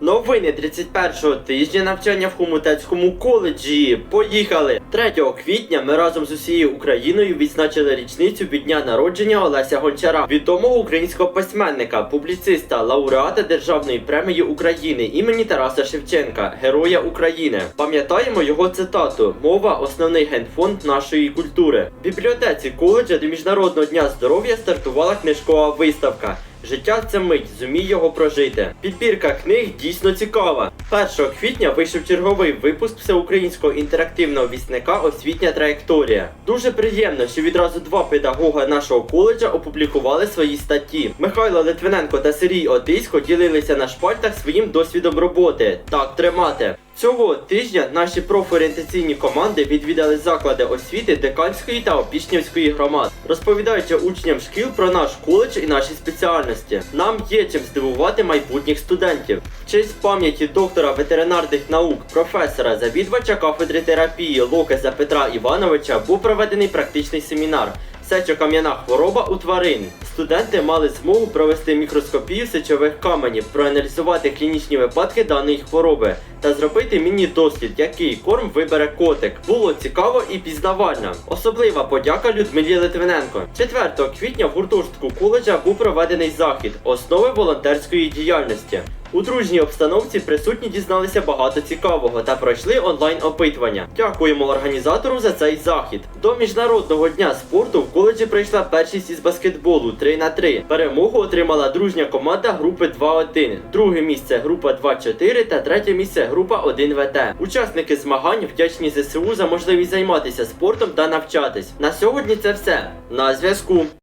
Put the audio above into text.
Новини 31-го тижня навчання в Хомутецькому коледжі. Поїхали! 3 квітня ми разом з усією Україною відзначили річницю від дня народження Олеся Гончара, відомого українського письменника, публіциста, лауреата Державної премії України імені Тараса Шевченка, Героя України. Пам'ятаємо його цитату: мова основний генфонд нашої культури. В бібліотеці коледжа до Міжнародного дня здоров'я стартувала книжкова виставка. Життя це мить, зумій його прожити. Підбірка книг дійсно цікава. 1 квітня вийшов черговий випуск всеукраїнського інтерактивного вісника Освітня траєкторія. Дуже приємно, що відразу два педагога нашого коледжа опублікували свої статті. Михайло Литвиненко та Сергій Одисько ділилися на шпальтах своїм досвідом роботи. Так тримати. Цього тижня наші профорієнтаційні команди відвідали заклади освіти Деканської та Опішнівської громад, розповідаючи учням шкіл про наш коледж і наші спеціальності. Нам є чим здивувати майбутніх студентів. В честь пам'яті доктора ветеринарних наук, професора, завідувача кафедри терапії Локеса Петра Івановича був проведений практичний семінар. Сечокам'яна хвороба у тварин. Студенти мали змогу провести мікроскопію сечових каменів, проаналізувати клінічні випадки даної хвороби та зробити міні-дослід, який корм вибере котик. Було цікаво і пізнавально. Особлива подяка Людмилі Литвиненко. 4 квітня в гуртожитку коледжа був проведений захід основи волонтерської діяльності. У дружній обстановці присутні дізналися багато цікавого та пройшли онлайн опитування. Дякуємо організатору за цей захід. До міжнародного дня спорту в коледжі прийшла першість із баскетболу 3 на 3 Перемогу отримала дружня команда групи 2-1, друге місце група 2-4 та третє місце група 1 ВТ. Учасники змагань вдячні ЗСУ за можливість займатися спортом та навчатись. На сьогодні це все. На зв'язку.